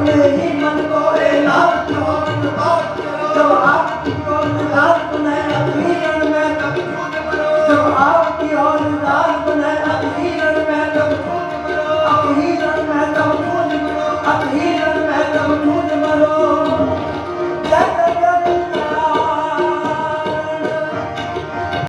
अपने ही मन को एलाज जो आप जो आप